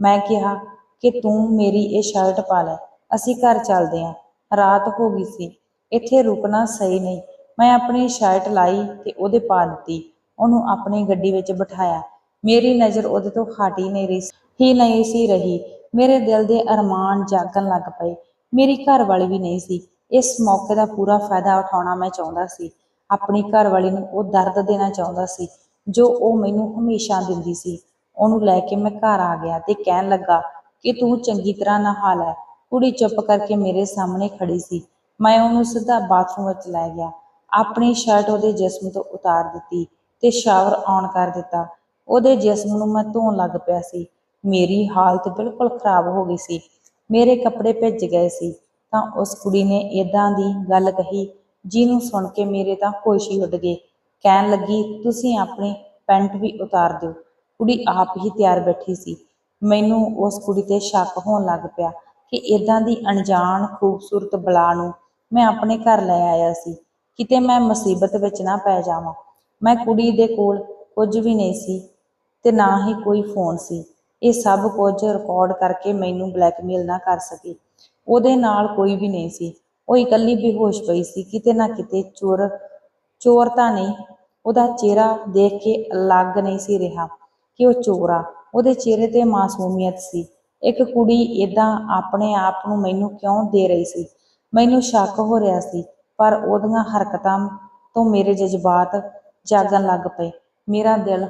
S1: ਮੈਂ ਕਿਹਾ ਕਿ ਤੂੰ ਮੇਰੀ ਇਹ ਸ਼ਰਟ ਪਾ ਲੈ, ਅਸੀਂ ਘਰ ਚੱਲਦੇ ਹਾਂ। ਰਾਤ ਹੋ ਗਈ ਸੀ, ਇੱਥੇ ਰੁਕਣਾ ਸਹੀ ਨਹੀਂ। ਮੈਂ ਆਪਣੀ ਸ਼ਰਟ ਲਾਈ ਤੇ ਉਹਦੇ ਪਾ ਦਿੱਤੀ ਉਹਨੂੰ ਆਪਣੀ ਗੱਡੀ ਵਿੱਚ ਬਿਠਾਇਆ। ਮੇਰੀ ਨਜ਼ਰ ਉਹਦੇ ਤੋਂ ਹਟ ਨਹੀਂ ਰਹੀ ਹੀ ਨਹੀਂ ਸੀ ਰਹੀ। ਮੇਰੇ ਦਿਲ ਦੇ ਅਰਮਾਨ ਜਾਗਣ ਲੱਗ ਪਏ। ਮੇਰੀ ਘਰ ਵਾਲੀ ਵੀ ਨਹੀਂ ਸੀ। ਇਸ ਮੌਕੇ ਦਾ ਪੂਰਾ ਫਾਇਦਾ ਉਠਾਉਣਾ ਮੈਂ ਚਾਹੁੰਦਾ ਸੀ। ਆਪਣੀ ਘਰ ਵਾਲੀ ਨੂੰ ਉਹ ਦਰਦ ਦੇਣਾ ਚਾਹੁੰਦਾ ਸੀ, ਜੋ ਉਹ ਮੈਨੂੰ ਹਮੇਸ਼ਾ ਦਿੰਦੀ ਸੀ। ਉਹਨੂੰ ਲੈ ਕੇ ਮੈਂ ਘਰ ਆ ਗਿਆ ਤੇ ਕਹਿਣ ਲੱਗਾ ਕਿ ਤੂੰ ਚੰਗੀ ਤਰ੍ਹਾਂ ਨਹਾ ਲੈ। ਕੁੜੀ ਚੁੱਪ ਕਰਕੇ ਮੇਰੇ ਸਾਹਮਣੇ ਖੜੀ ਸੀ। ਮੈਂ ਉਹਨੂੰ ਸਿੱਧਾ ਬਾਥਰੂਮ ਵਿੱਚ ਲੈ ਗਿਆ। ਆਪਣੀ ਸ਼ਰਟ ਉਹਦੇ ਜਿਸਮ ਤੋਂ ਉਤਾਰ ਦਿੱਤੀ ਤੇ ਸ਼ਾਵਰ ਆਨ ਕਰ ਦਿੱਤਾ। ਉਹਦੇ ਜਿਸਮ ਨੂੰ ਮੈਂ ਧੋਣ ਲੱਗ ਪਿਆ ਸੀ। ਮੇਰੀ ਹਾਲਤ ਬਿਲਕੁਲ ਖਰਾਬ ਹੋ ਗਈ ਸੀ। ਮੇਰੇ ਕੱਪੜੇ ਭਿੱਜ ਗਏ ਸੀ। ਤਾਂ ਉਸ ਕੁੜੀ ਨੇ ਏਦਾਂ ਦੀ ਗੱਲ ਕਹੀ ਜਿਹਨੂੰ ਸੁਣ ਕੇ ਮੇਰੇ ਤਾਂ ਹੋਸ਼ ਹੀ ਉੱਡ ਗਏ ਕਹਿਣ ਲੱਗੀ, ਤੁਸੀਂ ਆਪਣੀ ਪੈਂਟ ਵੀ ਉਤਾਰ ਦਿਓ। ਕੁੜੀ ਆਪ ਹੀ ਤਿਆਰ ਬੈਠੀ ਸੀ। ਮੈਨੂੰ ਉਸ ਕੁੜੀ ਤੇ ਸ਼ੱਕ ਹੋਣ ਲੱਗ ਪਿਆ ਕਿ ਇਦਾਂ ਦੀ ਅਣਜਾਣ ਖੂਬਸੂਰਤ ਬਲਾ ਨੂੰ ਮੈਂ ਆਪਣੇ ਘਰ ਲੈ ਆਇਆ ਸੀ। ਕਿਤੇ ਮੈਂ ਮੁਸੀਬਤ ਵਿੱਚ ਨਾ ਪੈ ਜਾਵਾਂ। ਮੈਂ ਕੁੜੀ ਦੇ ਕੋਲ ਕੁਝ ਵੀ ਨਹੀਂ ਸੀ ਤੇ ਨਾ ਹੀ ਕੋਈ ਫੋਨ ਸੀ। ਇਹ ਸਭ ਕੁਝ ਰਿਕਾਰਡ ਕਰਕੇ ਮੈਨੂੰ ਬਲੈਕਮੇਲ ਨਾ ਕਰ ਸਕੇ। ਉਹਦੇ ਨਾਲ ਕੋਈ ਵੀ ਨਹੀਂ ਸੀ। ਉਹ ਇਕੱਲੀ ਬੇਹੋਸ਼ ਪਈ ਸੀ, ਕਿਤੇ ਨਾ ਕਿਤੇ ਚੋਰ ਚੋਰ ਤਾਂ ਨਹੀਂ, ਉਹਦਾ ਚਿਹਰਾ ਦੇਖ ਕੇ ਅਲੱਗ ਨਹੀਂ ਸੀ ਰਿਹਾ ਕਿ ਉਹ ਚੋਰ ਉਹਦੇ ਚਿਹਰੇ ਤੇ ਮਾਸੂਮੀਅਤ ਸੀ। ਇੱਕ ਕੁੜੀ ਇਦਾਂ ਆਪਣੇ ਆਪ ਨੂੰ ਮੈਨੂੰ ਕਿਉਂ ਦੇ ਰਹੀ ਸੀ? ਮੈਨੂੰ ਸ਼ੱਕ ਹੋ ਰਿਹਾ ਸੀ, ਪਰ ਉਹਦੀਆਂ ਹਰਕਤਾਂ ਤੋਂ ਮੇਰੇ ਜਜ਼ਬਾਤ ਜਾਗਣ ਲੱਗ ਪਏ। ਮੇਰਾ ਦਿਲ,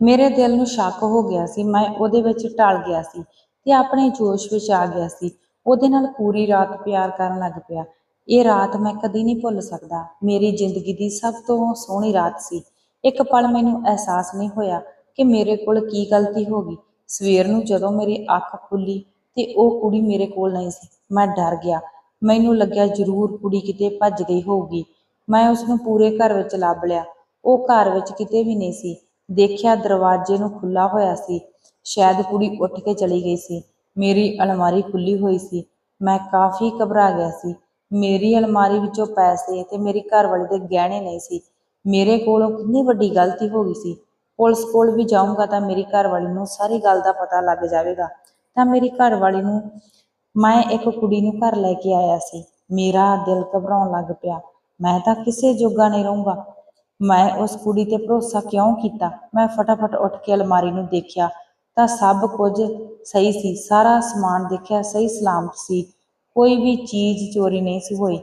S1: ਮੇਰੇ ਦਿਲ ਨੂੰ ਸ਼ੱਕ ਹੋ ਗਿਆ ਸੀ। ਮੈਂ ਉਹਦੇ ਵਿੱਚ ਢਲ ਗਿਆ ਸੀ ਤੇ ਆਪਣੇ ਜੋਸ਼ ਵਿੱਚ ਆ ਗਿਆ ਸੀ। ਉਹਦੇ ਨਾਲ ਪੂਰੀ ਰਾਤ ਪਿਆਰ ਕਰਨ ਲੱਗ ਪਿਆ। ਇਹ ਰਾਤ ਮੈਂ ਕਦੀ ਨਹੀਂ ਭੁੱਲ ਸਕਦਾ। ਮੇਰੀ ਜ਼ਿੰਦਗੀ ਦੀ ਸਭ ਤੋਂ ਸੋਹਣੀ ਰਾਤ ਸੀ। ਇੱਕ ਪਲ ਮੈਨੂੰ ਅਹਿਸਾਸ ਨਹੀਂ ਹੋਇਆ ਕਿ ਮੇਰੇ ਕੋਲ ਕੀ ਗਲਤੀ ਹੋ ਗਈ। ਸਵੇਰ ਨੂੰ ਜਦੋਂ ਮੇਰੀ ਅੱਖ ਖੁੱਲੀ ਤੇ ਉਹ ਕੁੜੀ ਮੇਰੇ ਕੋਲ ਨਹੀਂ ਸੀ, ਮੈਂ ਡਰ ਗਿਆ। ਮੈਨੂੰ ਲੱਗਿਆ ਜ਼ਰੂਰ ਕੁੜੀ ਕਿਤੇ ਭੱਜ ਗਈ ਹੋਊਗੀ। ਮੈਂ ਉਸ ਨੂੰ ਪੂਰੇ ਘਰ ਵਿੱਚ ਲੱਭ ਲਿਆ। ਉਹ ਘਰ ਵਿੱਚ ਕਿਤੇ ਵੀ ਨਹੀਂ ਸੀ। ਦੇਖਿਆ ਦਰਵਾਜ਼ੇ ਨੂੰ ਖੁੱਲਾ ਹੋਇਆ ਸੀ। ਸ਼ਾਇਦ ਕੁੜੀ ਉੱਠ ਕੇ ਚਲੀ ਗਈ ਸੀ। ਮੇਰੀ ਅਲਮਾਰੀ ਖੁੱਲੀ ਹੋਈ ਸੀ। ਮੈਂ ਕਾਫੀ ਘਬਰਾ ਗਿਆ ਸੀ। ਮੇਰੀ ਅਲਮਾਰੀ ਵਿੱਚੋਂ ਪੈਸੇ ਤੇ ਮੇਰੀ ਘਰਵਾਲੀ ਦੇ ਗਹਿਣੇ ਨਹੀਂ ਸੀ। ਮੇਰੇ ਕੋਲੋਂ ਕਿੰਨੀ ਵੱਡੀ ਗਲਤੀ ਹੋ ਗਈ ਸੀ। ਪੁਲਿਸ ਕੋਲ ਵੀ ਜਾਊਂਗਾ ਤਾਂ ਮੇਰੀ ਘਰਵਾਲੀ ਨੂੰ ਸਾਰੀ ਗੱਲ ਦਾ ਪਤਾ ਲੱਗ ਜਾਵੇਗਾ। ਤਾਂ ਮੇਰੀ ਘਰਵਾਲੀ ਨੂੰ ਮੈਂ ਇੱਕ ਕੁੜੀ ਨੂੰ ਘਰ ਲੈ ਕੇ ਆਇਆ ਸੀ। ਮੇਰਾ ਦਿਲ ਘਬਰਾਉਣ ਲੱਗ ਪਿਆ। ਮੈਂ ਤਾਂ ਕਿਸੇ ਜੋਗਾ ਨਹੀਂ ਰਹੂੰਗਾ। ਮੈਂ ਉਸ ਕੁੜੀ ਤੇ ਭਰੋਸਾ ਕਿਉਂ ਕੀਤਾ? ਮੈਂ ਫਟਾਫਟ ਉੱਠ ਕੇ ਅਲਮਾਰੀ ਨੂੰ ਦੇਖਿਆ। ਤਾਂ ਸਭ ਕੁਝ ਸਹੀ ਸੀ। ਸਾਰਾ ਸਮਾਨ ਦੇਖਿਆ, ਸਹੀ ਸਲਾਮਤ ਸੀ। ਕੋਈ ਵੀ ਚੀਜ਼ ਚੋਰੀ ਨਹੀਂ ਸੀ ਹੋਈ।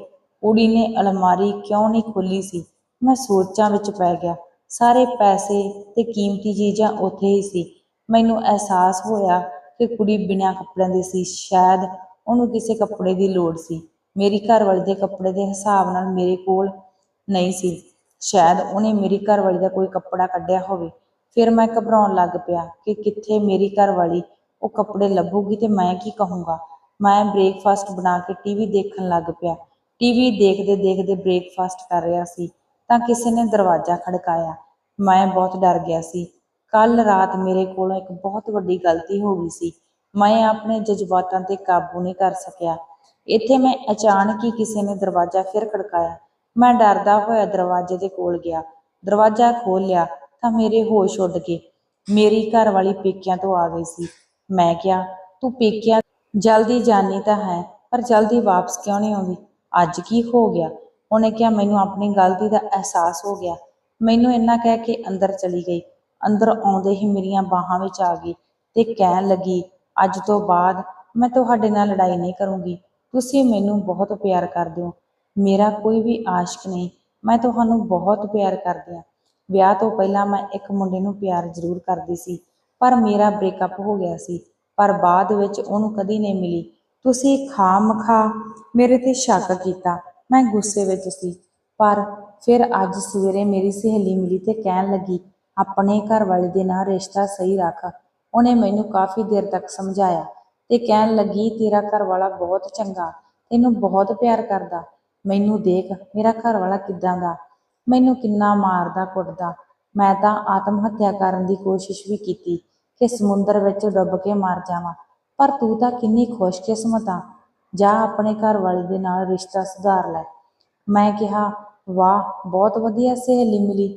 S1: ਕੁੜੀ ਨੇ ਅਲਮਾਰੀ ਕਿਉਂ ਨਹੀਂ ਖੋਲੀ ਸੀ? ਮੈਂ ਸੋਚਾਂ ਵਿੱਚ ਪੈ ਗਿਆ। ਸਾਰੇ ਪੈਸੇ ਤੇ ਕੀਮਤੀ ਚੀਜ਼ਾਂ ਉੱਥੇ ਹੀ ਸੀ। ਮੈਨੂੰ ਅਹਿਸਾਸ ਹੋਇਆ ਕਿ ਕੁੜੀ ਬਿਨਾਂ ਕੱਪੜਿਆਂ ਦੀ ਸੀ। ਸ਼ਾਇਦ ਉਹਨੂੰ ਕਿਸੇ ਕੱਪੜੇ ਦੀ ਲੋੜ ਸੀ। ਮੇਰੀ ਘਰਵਾਲੀ ਦੇ ਕੱਪੜੇ ਦੇ ਹਿਸਾਬ ਨਾਲ ਮੇਰੇ ਕੋਲ ਨਹੀਂ ਸੀ। ਸ਼ਾਇਦ ਉਹਨੇ ਮੇਰੀ ਘਰਵਾਲੀ ਦਾ ਕੋਈ ਕੱਪੜਾ ਕੱਢਿਆ ਹੋਵੇ। ਫਿਰ ਮੈਂ ਘਬਰਾਉਣ ਲੱਗ ਪਿਆ ਕਿ ਕਿੱਥੇ ਮੇਰੀ ਘਰਵਾਲੀ ਉਹ ਕੱਪੜੇ ਲੱਭੂਗੀ ਤੇ ਮੈਂ ਕੀ ਕਹੂੰਗਾ। ਮੈਂ ਬ੍ਰੇਕਫਾਸਟ ਬਣਾ ਕੇ ਟੀਵੀ ਦੇਖਣ ਲੱਗ ਪਿਆ। ਟੀਵੀ ਦੇਖਦੇ ਦੇਖਦੇ ਬ੍ਰੇਕਫਾਸਟ ਕਰ ਰਿਹਾ ਸੀ ਤਾਂ ਕਿਸੇ ਨੇ ਦਰਵਾਜ਼ਾ ਖੜਕਾਇਆ। ਮੈਂ ਬਹੁਤ ਡਰ ਗਿਆ ਸੀ। ਕੱਲ ਰਾਤ ਮੇਰੇ ਕੋਲੋਂ ਇੱਕ ਬਹੁਤ ਵੱਡੀ ਗਲਤੀ ਹੋ ਗਈ ਸੀ। ਮੈਂ ਆਪਣੇ ਜਜ਼ਬਾਤਾਂ ਤੇ ਕਾਬੂ ਨਹੀਂ ਕਰ ਸਕਿਆ। ਇੱਥੇ ਮੈਂ ਅਚਾਨਕ ਹੀ ਕਿਸੇ ਨੇ ਦਰਵਾਜ਼ਾ ਫਿਰ ਖੜਕਾਇਆ। ਮੈਂ ਡਰਦਾ ਹੋਇਆ ਦਰਵਾਜ਼ੇ ਦੇ ਕੋਲ ਗਿਆ। ਦਰਵਾਜ਼ਾ ਖੋਲ ਲਿਆ ਤਾਂ ਮੇਰੇ ਹੋਸ਼ ਉੱਡ ਗਏ। ਮੇਰੀ ਘਰ ਵਾਲੀ ਪੇਕਿਆਂ ਤੋਂ ਆ ਗਈ ਸੀ। ਮੈਂ ਕਿਹਾ, ਤੂੰ ਪੇਕਿਆ ਜਲਦੀ ਜਾਣੀ ਤਾਂ ਹੈ, ਪਰ ਜਲਦੀ ਵਾਪਸ ਕਿਉਂ ਨਹੀਂ ਆਉਂਦੀ? ਅੱਜ ਕੀ ਹੋ ਗਿਆ? ਉਹਨੇ ਕਿਹਾ, ਮੈਨੂੰ ਆਪਣੀ ਗਲਤੀ ਦਾ ਅਹਿਸਾਸ ਹੋ ਗਿਆ। ਮੈਨੂੰ ਇੰਨਾ ਕਹਿ ਕੇ ਅੰਦਰ ਚਲੀ ਗਈ। ਅੰਦਰ ਆਉਂਦੇ ਹੀ ਮੇਰੀਆਂ ਬਾਹਾਂ ਵਿੱਚ ਆ ਗਈ ਤੇ ਕਹਿਣ ਲੱਗੀ, ਅੱਜ ਤੋਂ ਬਾਅਦ ਮੈਂ ਤੁਹਾਡੇ ਨਾਲ ਲੜਾਈ ਨਹੀਂ ਕਰੂੰਗੀ। ਤੁਸੀਂ ਮੈਨੂੰ ਬਹੁਤ ਪਿਆਰ ਕਰਦੇ ਹੋ। ਮੇਰਾ ਕੋਈ ਵੀ ਆਸ਼ਕ ਨਹੀਂ। ਮੈਂ ਤੁਹਾਨੂੰ ਬਹੁਤ ਪਿਆਰ ਕਰਦੀ ਹਾਂ। ਵਿਆਹ ਤੋਂ ਪਹਿਲਾਂ ਮੈਂ ਇੱਕ ਮੁੰਡੇ ਨੂੰ ਪਿਆਰ ਜ਼ਰੂਰ ਕਰਦੀ ਸੀ, ਪਰ ਮੇਰਾ ਬ੍ਰੇਕਅਪ ਹੋ ਗਿਆ ਸੀ, ਪਰ ਬਾਅਦ ਵਿੱਚ ਉਹਨੂੰ ਕਦੀ ਨਹੀਂ ਮਿਲੀ। ਤੁਸੀਂ ਖਾਮਖਾ ਮੇਰੇ ਤੇ ਸ਼ੱਕ ਕੀਤਾ, ਮੈਂ ਗੁੱਸੇ ਵਿੱਚ ਸੀ, ਪਰ ਫਿਰ ਅੱਜ ਸਵੇਰੇ ਮੇਰੀ ਸਹੇਲੀ ਮਿਲੀ ਤੇ ਕਹਿਣ ਲੱਗੀ, ਆਪਣੇ ਘਰ ਵਾਲੇ ਦੇ ਨਾਲ ਰਿਸ਼ਤਾ ਸਹੀ ਰੱਖ। ਉਹਨੇ ਮੈਨੂੰ ਕਾਫੀ ਦੇਰ ਤੱਕ ਸਮਝਾਇਆ ਤੇ ਕਹਿਣ ਲੱਗੀ, ਤੇਰਾ ਘਰ ਵਾਲਾ ਬਹੁਤ ਚੰਗਾ, ਤੈਨੂੰ ਬਹੁਤ ਪਿਆਰ ਕਰਦਾ। ਮੈਨੂੰ ਦੇਖ, ਮੇਰਾ ਘਰ ਵਾਲਾ ਕਿੱਦਾਂ ਦਾ? ਮੈਨੂੰ ਕਿੰਨਾ ਮਾਰਦਾ, ਕੁੱਟਦਾ। ਮੈਂ ਤਾਂ ਆਤਮ ਹੱਤਿਆ ਕਰਨ ਦੀ ਕੋਸ਼ਿਸ਼ ਵੀ ਕੀਤੀ ਕਿ ਸਮੁੰਦਰ ਵਿੱਚ ਡੁੱਬ ਕੇ ਮਰ ਜਾਵਾਂ, ਪਰ ਤੂੰ ਤਾਂ ਕਿੰਨੀ ਖੁਸ਼ਕਿਸਮਤ ਆ। ਜਾ ਆਪਣੇ ਘਰ ਵਾਲੇ ਦੇ ਨਾਲ ਰਿਸ਼ਤਾ ਸੁਧਾਰ ਲੈ। ਮੈਂ ਕਿਹਾ, ਵਾਹ, ਬਹੁਤ ਵਧੀਆ ਸਹੇਲੀ ਮਿਲੀ।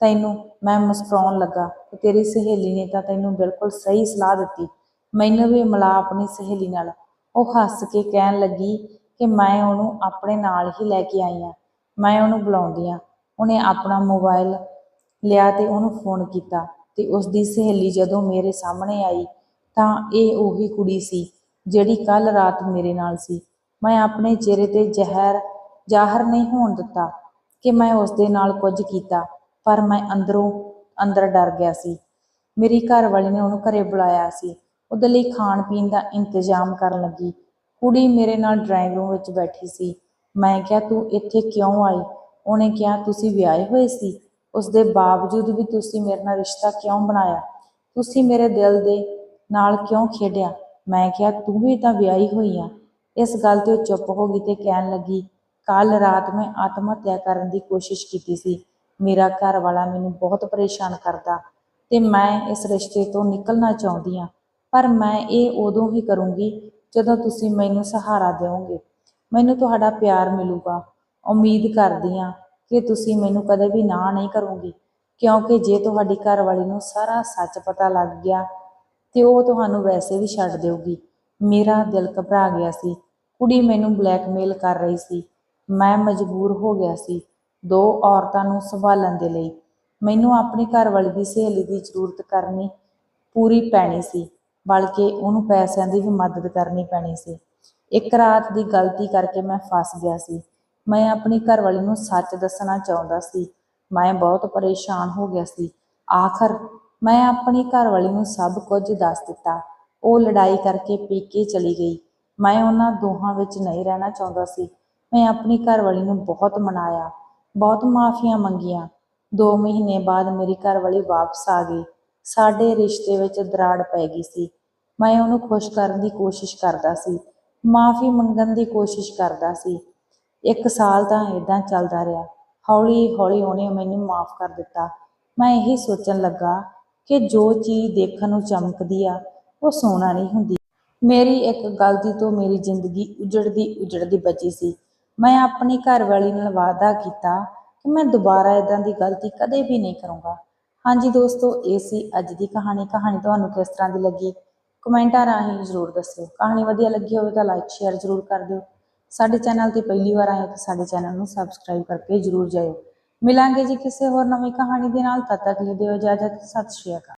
S1: ਤੈਨੂੰ ਮੈਂ ਮੁਸਕਰਾਉਣ ਲੱਗਾ ਕਿ ਤੇਰੀ ਸਹੇਲੀ ਨੇ ਤਾਂ ਤੈਨੂੰ ਬਿਲਕੁਲ ਸਹੀ ਸਲਾਹ ਦਿੱਤੀ। ਮੈਨੂੰ ਵੀ ਮਿਲਾ ਆਪਣੀ ਸਹੇਲੀ ਨਾਲ ਉਹ ਹੱਸ ਕੇ ਕਹਿਣ ਲੱਗੀ ਕਿ ਮੈਂ ਉਹਨੂੰ ਆਪਣੇ ਨਾਲ ਹੀ ਲੈ ਕੇ ਆਈ ਹਾਂ ਮੈਂ ਉਹਨੂੰ ਬੁਲਾਉਂਦੀ ਹਾਂ ਉਹਨੇ ਆਪਣਾ ਮੋਬਾਈਲ ਲਿਆ ਤੇ ਉਹਨੂੰ ਫੋਨ ਕੀਤਾ ਤੇ ਉਸ ਦੀ ਸਹੇਲੀ ਜਦੋਂ ਮੇਰੇ ਸਾਹਮਣੇ ਆਈ ਤਾਂ ਇਹ ਉਹੀ ਕੁੜੀ ਸੀ ਜਿਹੜੀ ਕੱਲ ਰਾਤ ਮੇਰੇ ਨਾਲ ਸੀ। ਮੈਂ ਆਪਣੇ ਚਿਹਰੇ ਤੇ ਜ਼ਹਿਰ ਜ਼ਾਹਰ ਨਹੀਂ ਹੋਣ ਦਿੱਤਾ ਕਿ ਮੈਂ ਉਸ ਦੇ ਨਾਲ ਕੁਝ ਕੀਤਾ, ਪਰ ਮੈਂ ਅੰਦਰੋਂ ਅੰਦਰ ਡਰ ਗਿਆ ਸੀ। ਮੇਰੀ ਘਰ ਵਾਲੀ ਨੇ ਉਹਨੂੰ ਘਰੇ ਬੁਲਾਇਆ ਸੀ। ਉਹਦੇ ਲਈ ਖਾਣ ਪੀਣ ਦਾ ਇੰਤਜ਼ਾਮ ਕਰਨ ਲੱਗੀ। ਕੁੜੀ ਮੇਰੇ ਨਾਲ ਡਰਾਇੰਗ ਰੂਮ ਵਿੱਚ ਬੈਠੀ ਸੀ। ਮੈਂ ਕਿਹਾ, ਤੂੰ ਇੱਥੇ ਕਿਉਂ ਆਈ? ਉਹਨੇ ਕਿਹਾ, ਤੁਸੀਂ ਵਿਆਹੇ ਹੋਏ ਸੀ। ਉਸ ਦੇ ਬਾਵਜੂਦ ਵੀ ਤੁਸੀਂ ਮੇਰੇ ਨਾਲ ਰਿਸ਼ਤਾ ਕਿਉਂ ਬਣਾਇਆ? ਤੁਸੀਂ ਮੇਰੇ ਦਿਲ ਦੇ ਨਾਲ ਕਿਉਂ ਖੇਡਿਆ? ਮੈਂ ਕਿਹਾ, ਤੂੰ ਵੀ ਤਾਂ ਵਿਆਹੀ ਹੋਈ ਆ। ਇਸ ਗੱਲ ਤੇ ਉਹ ਚੁੱਪ ਹੋ ਗਈ ਤੇ ਕਹਿਣ ਲੱਗੀ ਕੱਲ ਰਾਤ ਮੈਂ ਆਤਮ ਹੱਤਿਆ ਕਰਨ ਦੀ ਕੋਸ਼ਿਸ਼ ਕੀਤੀ ਸੀ। ਮੇਰਾ ਘਰ ਵਾਲਾ ਮੈਨੂੰ ਬਹੁਤ ਪਰੇਸ਼ਾਨ ਕਰਦਾ ਤੇ ਮੈਂ ਇਸ ਰਿਸ਼ਤੇ ਤੋਂ ਨਿਕਲਣਾ ਚਾਹੁੰਦੀ ਹਾਂ ਪਰ ਮੈਂ ਇਹ ਉਦੋਂ ਹੀ ਕਰੂੰਗੀ ਜਦੋਂ ਤੁਸੀਂ ਮੈਨੂੰ ਸਹਾਰਾ ਦਿਓਗੇ। ਮੈਨੂੰ ਤੁਹਾਡਾ ਪਿਆਰ ਮਿਲੂਗਾ। ਉਮੀਦ ਕਰਦੀ ਹਾਂ ਕਿ ਤੁਸੀਂ ਮੈਨੂੰ ਕਦੇ ਵੀ ਨਾ ਨਹੀਂ ਕਰੋਗੇ, ਕਿਉਂਕਿ ਜੇ ਤੁਹਾਡੀ ਘਰ ਵਾਲੀ ਨੂੰ ਸਾਰਾ ਸੱਚ ਪਤਾ ਲੱਗ ਗਿਆ, ਤੇ ਉਹ ਤੁਹਾਨੂੰ ਵੈਸੇ ਵੀ ਛੱਡ ਦੇਊਗੀ। ਮੇਰਾ ਦਿਲ ਘਬਰਾ ਗਿਆ ਸੀ। ਕੁੜੀ ਮੈਨੂੰ ਬਲੈਕਮੇਲ ਕਰ ਰਹੀ ਸੀ। ਮੈਂ ਮਜਬੂਰ ਹੋ ਗਿਆ ਸੀ ਦੋ ਔਰਤਾਂ ਨੂੰ ਸੰਭਾਲਣ ਦੇ ਲਈ। ਮੈਨੂੰ ਆਪਣੀ ਘਰਵਾਲੀ ਦੀ ਸਹੇਲੀ ਦੀ ਜ਼ਰੂਰਤ ਕਰਨੀ ਪੂਰੀ ਪੈਣੀ ਸੀ, ਬਲਕਿ ਉਹਨੂੰ ਪੈਸਿਆਂ ਦੀ ਵੀ ਮਦਦ ਕਰਨੀ ਪੈਣੀ ਸੀ। ਇੱਕ ਰਾਤ ਦੀ ਗਲਤੀ ਕਰਕੇ ਮੈਂ ਫਸ ਗਿਆ ਸੀ। ਮੈਂ ਆਪਣੀ ਘਰਵਾਲੀ ਨੂੰ ਸੱਚ ਦੱਸਣਾ ਚਾਹੁੰਦਾ ਸੀ। ਮੈਂ ਬਹੁਤ ਪਰੇਸ਼ਾਨ ਹੋ ਗਿਆ ਸੀ। ਆਖਰ ਮੈਂ ਆਪਣੀ ਘਰਵਾਲੀ ਨੂੰ ਸਭ ਕੁਝ ਦੱਸ ਦਿੱਤਾ। ਉਹ ਲੜਾਈ ਕਰਕੇ ਪੀਕੇ ਚਲੀ ਗਈ। ਮੈਂ ਉਹਨਾਂ ਦੋਹਾਂ ਵਿੱਚ ਨਹੀਂ ਰਹਿਣਾ ਚਾਹੁੰਦਾ ਸੀ। ਮੈਂ ਆਪਣੀ ਘਰਵਾਲੀ ਨੂੰ ਬਹੁਤ ਮਨਾਇਆ। ਬਹੁਤ ਮਾਫੀਆਂ ਮੰਗੀਆਂ। 2 ਮਹੀਨੇ ਬਾਅਦ ਮੇਰੀ ਘਰਵਾਲੀ ਵਾਪਸ ਆ ਗਈ। ਸਾਡੇ ਰਿਸ਼ਤੇ ਵਿੱਚ ਦਰਾੜ ਪੈ ਗਈ ਸੀ। ਮੈਂ ਉਹਨੂੰ ਖੁਸ਼ ਕਰਨ ਦੀ ਕੋਸ਼ਿਸ਼ ਕਰਦਾ ਸੀ। ਮਾਫੀ ਮੰਗਣ ਦੀ ਕੋਸ਼ਿਸ਼ ਕਰਦਾ ਸੀ। ਇੱਕ ਸਾਲ ਤਾਂ ਇਦਾਂ ਚੱਲਦਾ ਰਿਹਾ। ਹੌਲੀ ਹੌਲੀ ਉਹਨੇ ਮੈਨੂੰ ਮਾਫ ਕਰ ਦਿੱਤਾ। ਮੈਂ ਇਹੀ ਸੋਚਣ ਲੱਗਾ ਕਿ ਜੋ ਚੀਜ਼ ਦੇਖਣ ਨੂੰ ਚਮਕਦੀ ਆ, ਉਹ ਸੋਨਾ ਨਹੀਂ ਹੁੰਦੀ। ਮੇਰੀ ਇੱਕ ਗਲਤੀ ਤੋਂ ਮੇਰੀ ਜ਼ਿੰਦਗੀ ਉਜੜਦੀ ਉਜੜਦੀ ਬਚੀ ਸੀ। ਮੈਂ ਆਪਣੀ ਘਰਵਾਲੀ ਨਾਲ ਵਾਅਦਾ ਕੀਤਾ ਕਿ ਮੈਂ ਦੁਬਾਰਾ ਇਦਾਂ ਦੀ ਗਲਤੀ ਕਦੇ ਵੀ ਨਹੀਂ ਕਰੂੰਗਾ। ਹਾਂਜੀ ਦੋਸਤੋ, ਇਹ ਸੀ ਅੱਜ ਦੀ ਕਹਾਣੀ। ਕਹਾਣੀ ਤੁਹਾਨੂੰ ਕਿਸ ਤਰ੍ਹਾਂ ਦੀ ਲੱਗੀ? ਕਮੈਂਟਾਂ ਰਾਹੀਂ ਜ਼ਰੂਰ ਦੱਸਿਓ। ਕਹਾਣੀ ਵਧੀਆ ਲੱਗੀ ਹੋਵੇ ਤਾਂ ਲਾਈਕ ਸ਼ੇਅਰ ਜ਼ਰੂਰ ਕਰ ਦਿਓ। ਸਾਡੇ ਚੈਨਲ ਤੇ ਪਹਿਲੀ ਵਾਰ ਆਏ ਹੋ ਤਾਂ ਸਾਡੇ ਚੈਨਲ ਨੂੰ ਸਬਸਕ੍ਰਾਈਬ ਕਰਕੇ ਜ਼ਰੂਰ ਜਾਇਓ। ਮਿਲਾਂਗੇ ਜੀ ਕਿਸੇ ਹੋਰ ਨਵੀਂ ਕਹਾਣੀ ਦੇ ਨਾਲ, ਤਦ ਤੱਕ ਲਈ ਦਿਓ ਇਜਾਜ਼ਤ, ਸਤਿ ਸ਼੍ਰੀ ਅਕਾਲ।